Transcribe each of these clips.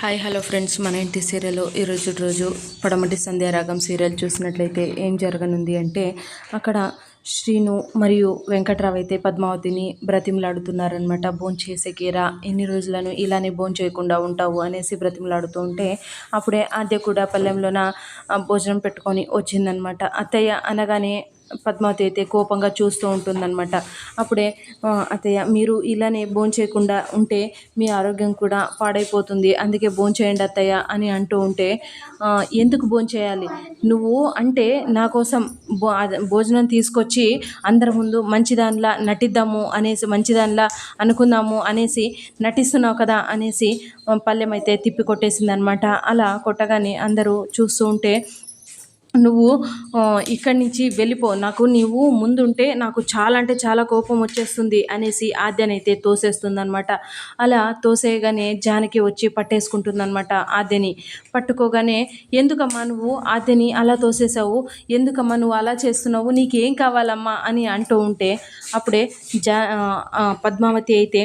Hi hello friends. మన ఇంటి సీరియల్లో ఈరోజు రోజు పడమటి సంధ్యారాగం సీరియల్ చూసినట్లయితే ఏం జరగనుంది అంటే అక్కడ శ్రీను మరియు వెంకట్రావు అయితే పద్మావతిని బ్రతిమలాడుతున్నారనమాట భోజనం చేసేకిరా ఎన్ని రోజులను ఇలానే భోజనం చేయకుండా ఉంటావు అనేసి బ్రతిమలాడుతూ ఉంటే అప్పుడే ఆద్య కూడా పల్లెంలోన భోజనం పెట్టుకొని వచ్చిందనమాట అత్తయ్య అనగానే పద్మావతి అయితే కోపంగా చూస్తూ ఉంటుందన్నమాట. అప్పుడే "ఆ, అత్తయ్య మీరు ఇలానే భోంచేయకుండా ఉంటే మీ ఆరోగ్యం కూడా పాడైపోతుంది. అందుకే భోంచేయండి అత్తయ్య అని అంటూ ఉంటే ఎందుకు భోంచేయాలి? నువ్వు అంటే నా కోసం భో భోజనం తీసుకొచ్చి అందరి ముందు మంచిదానిలా నటిద్దాము అనేసి మంచిదానిలా అనుకుందాము అనేసి నటిస్తున్నావు కదా అనేసి ఆ, పళ్ళెం అయితే తిప్పి కొట్టేసింది అనమాట అలా కొట్టగానే అందరూ చూస్తూ ఉంటే నువ్వు ఇక్కడి నుంచి వెళ్ళిపో. నాకు నీవు ముందుంటే నాకు చాలా అంటే చాలా కోపం వచ్చేస్తుంది అనేసి ఆద్యనైతే తోసేస్తుంది అనమాట అలా తోసేయగానే జానకి వచ్చి పట్టేసుకుంటుందనమాట ఆద్యని. పట్టుకోగానే ఎందుకమ్మా నువ్వు ఆద్యని అలా తోసేసావు ఎందుకమ్మా నువ్వు అలా చేస్తున్నావు? నీకేం కావాలమ్మా? అని అంటూ ఉంటే అప్పుడే జా పద్మావతి అయితే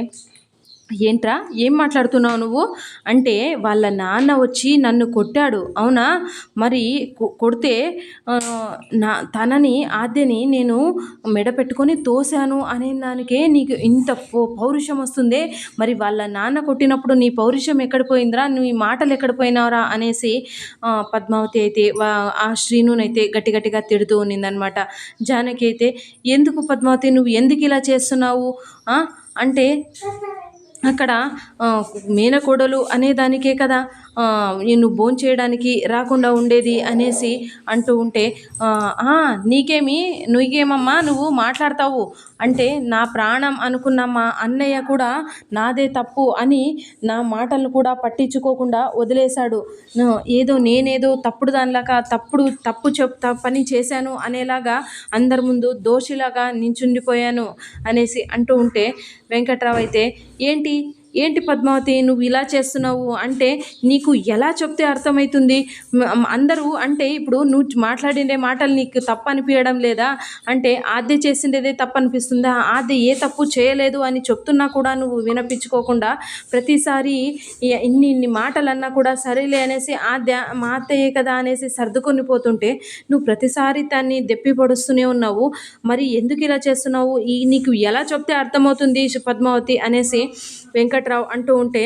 ఏంట్రా? ఏం మాట్లాడుతున్నావు నువ్వు? అంటే వాళ్ళ నాన్న వచ్చి నన్ను కొట్టాడు. అవునా? మరి కొ- కొడితే నా తనని ఆద్యని నేను మెడ పెట్టుకొని తోశాను అనే దానికే నీకు ఇంత పౌరుషం వస్తుందే? మరి వాళ్ళ నాన్న కొట్టినప్పుడు నీ పౌరుషం ఎక్కడ పోయిందిరా? నీ మాటలు ఎక్కడిపోయినావురా అనేసి పద్మావతి అయితే వా- ఆ శ్రీనునైతే గట్టి గట్టిగా తిడుతూ ఉన్నిందనమాట జానకి అయితే ఎందుకు పద్మావతి? నువ్వు ఎందుకు ఇలా చేస్తున్నావు? అంటే అక్కడ మేనకోడలు అనే దానికే కదా ఆ, నిన్ను భోంచేయడానికి రాకుండా ఉండేది అనేసి అంటూ ఉంటే "ఆ, నీకేమి నీకేమమ్మా నువ్వు మాట్లాడతావు అంటే నా ప్రాణం అనుకున్నమ్మా అన్నయ్య కూడా నాదే తప్పు అని నా మాటలను కూడా పట్టించుకోకుండా వదిలేశాడు. ఏదో నేనేదో తప్పుడు దానిలాగా తప్పుడు తప్పు చెప్ పని చేశాను అనేలాగా అందరి ముందు దోషిలాగా నించుండిపోయాను అనేసి అంటూ ఉంటే వెంకట్రావు అయితే ఏంటి đi. ఏంటి పద్మావతి నువ్వు ఇలా చేస్తున్నావు అంటే నీకు ఎలా చెప్తే అర్థమవుతుంది? అందరూ అంటే ఇప్పుడు నువ్వు మాట్లాడిండే మాటలు నీకు తప్పు అనిపించడం లేదా? అంటే ఆద్య చేసిండేదే తప్పు అనిపిస్తుందా ఆద్య ఏ తప్పు చేయలేదు అని చెప్తున్నా కూడా నువ్వు వినిపించుకోకుండా ప్రతిసారి ఇన్ని ఇన్ని మాటలు అన్నా కూడా సరేలే అనేసి ఆద్య మా అత్తయ్యే కదా అనేసి సర్దుకొని పోతుంటే నువ్వు ప్రతిసారి దాన్ని దెప్పి పడుస్తూనే ఉన్నావు. మరి ఎందుకు ఇలా చేస్తున్నావు? ఈ నీకు ఎలా చెప్తే అర్థమవుతుంది పద్మావతి అనేసి వెంకట వెంకట్రావు అంటూ ఉంటే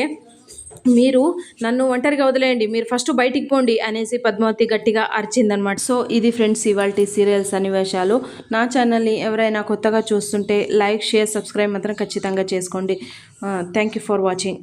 మీరు నన్ను ఒంటరిగా వదిలేయండి మీరు ఫస్ట్ బయటికి పోండి అనేసి పద్మావతి గట్టిగా అరిచిందనమాట సో ఇది ఫ్రెండ్స్ ఇవాళ సీరియల్స్ సన్నివేశాలు. నా ఛానల్ని ఎవరైనా కొత్తగా చూస్తుంటే లైక్ షేర్ సబ్స్క్రైబ్ మాత్రం ఖచ్చితంగా చేసుకోండి. Thank you for watching